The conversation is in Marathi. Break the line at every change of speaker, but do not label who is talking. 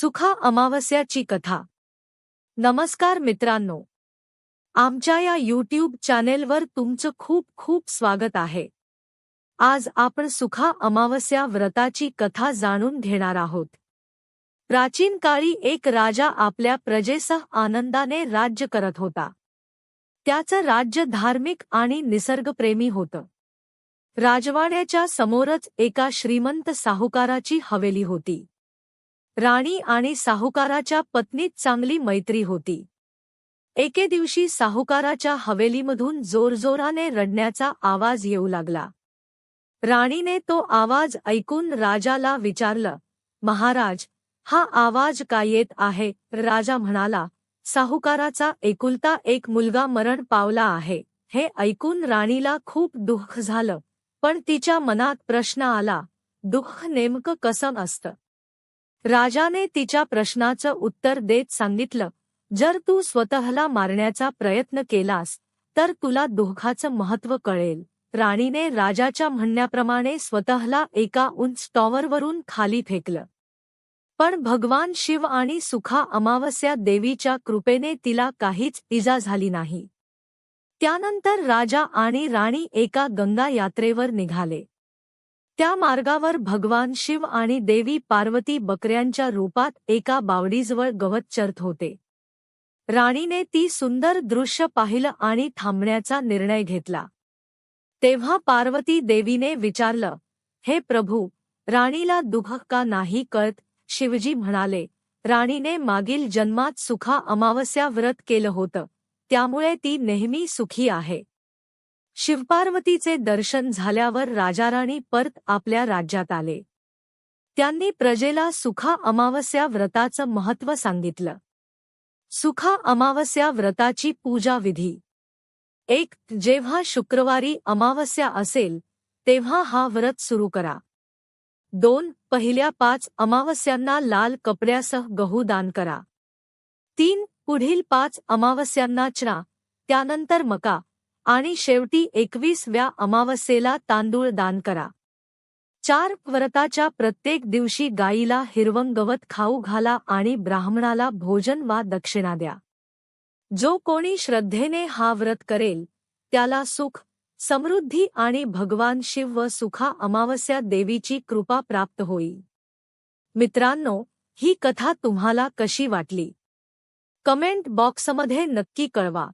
सुखा अमावस्याची कथा. नमस्कार मित्रांनो. आमच्या या यूट्यूब चॅनेलवर तुमचं खूप खूप स्वागत आहे. आज आपण सुखा अमावस्या व्रताची कथा जाणून घेणार आहोत. प्राचीन काळी एक राजा आपल्या प्रजेसह आनंदाने राज्य करत होता. त्याचं राज्य धार्मिक आणि निसर्गप्रेमी होतं. राजवाड्याच्या समोरच एका श्रीमंत साहुकाराची हवेली होती. राणी आणि साहूकाराच्या पत्नीत चांगली मैत्री होती. एके दिवशी साहूकाराच्या हवेलीमधून जोरजोराने रडण्याचा आवाज येऊ लागला. राणीने तो आवाज ऐकून राजाला विचारलं महाराज हा आवाज का येत आहे? राजा म्हणाला साहूकाराचा एकुलता एक मुलगा मरण पावला आहे. हे ऐकून राणीला खूप दुःख झालं पण तिच्या मनात प्रश्न आला दुःख नेमकं कसं असतं? राजाने तिच्या प्रश्नाचं उत्तर देत सांगितलं जर तू स्वतःला मारण्याचा प्रयत्न केलास तर तुला दोघाचं महत्त्व कळेल राणीने राजाच्या म्हणण्याप्रमाणे स्वतःला एका उंच टॉवरवरून खाली फेकलं. पण भगवान शिव आणि सुखा अमावस्या देवीच्या कृपेने तिला काहीच इजा झाली नाही. त्यानंतर राजा आणि राणी एका गंगा यात्रेवर निघाले. त्या मार्गावर भगवान शिव आणि देवी पार्वती बकऱ्यांच्या रूपात एका बावडीजवळ गवत चरत होते. राणीने ती सुंदर दृश्य पाहिलं आणि थांबण्याचा निर्णय घेतला. तेव्हा पार्वती देवीने विचारलं हे प्रभू राणीला दुःख का नाही कळत? शिवजी म्हणाले राणीने मागील जन्मात सुखा अमावस्या व्रत केलं होतं. त्यामुळे ती नेहमी सुखी आहे. शिवपार्वतीचे दर्शन झाल्यावर राजाराणी परत आपल्या राज्यात आले. त्यांनी प्रजेला सुखा अमावस्या व्रताचं महत्त्व सांगितलं. सुखा अमावस्या व्रताची पूजा विधी. एक जेव्हा शुक्रवारी अमावस्या असेल तेव्हा हा व्रत सुरू करा. दोन पहिल्या पाच अमावस्यांना लाल कपड्यासह गहू दान करा. तीन पुढील पाच अमावस्यांना चणा त्यानंतर मका आणि शेवटी एकवीसव्या अमावस्येला तांदूळ दान करा. चार व्रताच्या प्रत्येक दिवशी गायीला हिरवंगवत खाऊ घाला आणि ब्राह्मणाला भोजन वा दक्षिणा द्या. जो कोणी श्रद्धेने हा व्रत करेल त्याला सुख समृद्धी आणि भगवान शिव व सुखा अमावस्या देवीची कृपा प्राप्त होईल. मित्रांनो ही कथा तुम्हाला कशी वाटली? कमेंट बॉक्समध्ये नक्की कळवा.